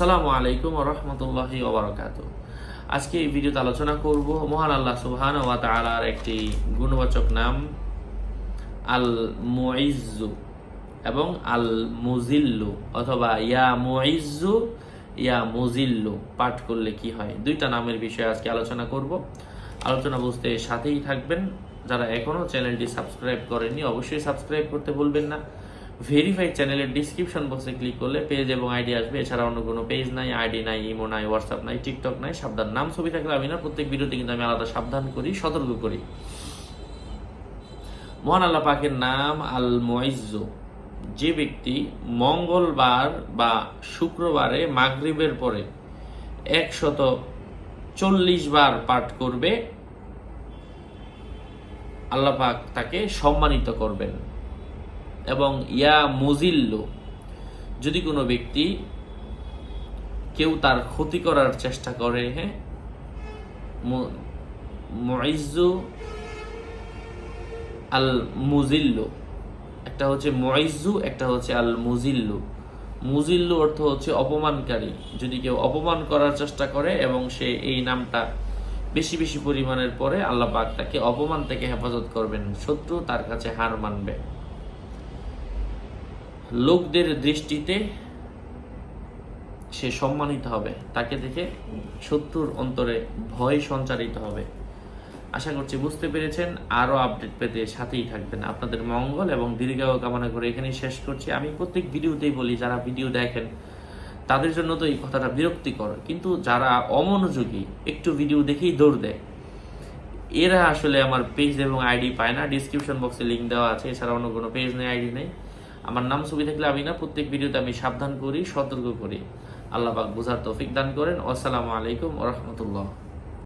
আসসালামু আলাইকুম রহমতুল্লাহি ওবরাকাত আজকে এই ভিডিওতে আলোচনা করব মহান আল্লাহ সুবহান ওয়া তাআলার একটি গুণবাচক নাম আল মুইজ্জু এবং আল মুজিল্লু অথবা ইয়া মুইজ্জু ইয়া মুজিল্লু পাঠ করলে কি হয়? দুইটা নামের বিষয়ে আজকে আলোচনা করব। আলোচনা বুঝতে সাথেই থাকবেন। যারা এখনও চ্যানেলটি সাবস্ক্রাইব করেনি অবশ্যই সাবস্ক্রাইব করতে বলবেন না। ভেরিফাইড চ্যানেলের ডিসক্রিপশন বক্সে ক্লিক করলে পেজ এবং আইডি আসবে। এছাড়া অন্য কোনো পেজ নাই আইডি নাই ইমো নাই হোয়াটসঅ্যাপ নাই টিকটক নাই, সাবধান। নাম, ছবি থাকলে আমি না, প্রত্যেক ভিডিওতে কিন্তু আমি আলাদা সাবধান করি, সতর্ক করি। মহান আল্লাহ পাকের নাম আল মুইজ্জু যে ব্যক্তি মঙ্গলবার বা শুক্রবারে মাগরিবের পরে একশত চল্লিশ বার পাঠ করবে, আল্লাহ পাক তাকে সম্মানিত করবেন। এবং ইয়া মুজিল্ল, যদি কোনো ব্যক্তি কেউ তার ক্ষতি করার চেষ্টা করে হ্যাঁ? মুইজ্জু আল মুজিল্লু একটা হচ্ছে মুইজ্জু একটা হচ্ছে আল মুজিল্লু মুজিল্লু অর্থ হচ্ছে অপমানকারী। যদি কেউ অপমান করার চেষ্টা করে এবং সে এই নামটা বেশি বেশি পরিমাণের পরে আল্লাহ পাক তাকে অপমান থেকে হেফাজত করবেন, শত্রু তার কাছে হার মানবে। লোকদের দৃষ্টিতে সে সম্মানিত হবে। তাকে দেখে শত্রুর অন্তরে ভয় সঞ্চারিত হবে। আশা করছি বুঝতে পেরেছেন, আরও আপডেট পেতে সাথেই থাকবেন। আপনাদের মঙ্গল এবং দীর্ঘায়ু কামনা করে এখানেই শেষ করছি। আমি প্রত্যেক ভিডিওতেই বলি, যারা ভিডিও দেখেন, তাদের জন্য তো এই কথাটা বিরক্তিকর। কিন্তু যারা অমনোযোগী, একটু ভিডিও দেখেই দৌড় দেয়। এরা আসলে আমার পেজ এবং আইডি পায় না। ডিসক্রিপশন বক্সে লিঙ্ক দেওয়া আছে। এছাড়া অন্য কোনো পেজ নেই আইডি নেই। আমার নাম ছবি থাকলে আমি না, প্রত্যেক ভিডিওতে আমি সাবধান করি, সতর্ক করি। আল্লাহ পাক বোঝার তৌফিক দান করেন। আসসালামু আলাইকুম রহমতুল্লাহ।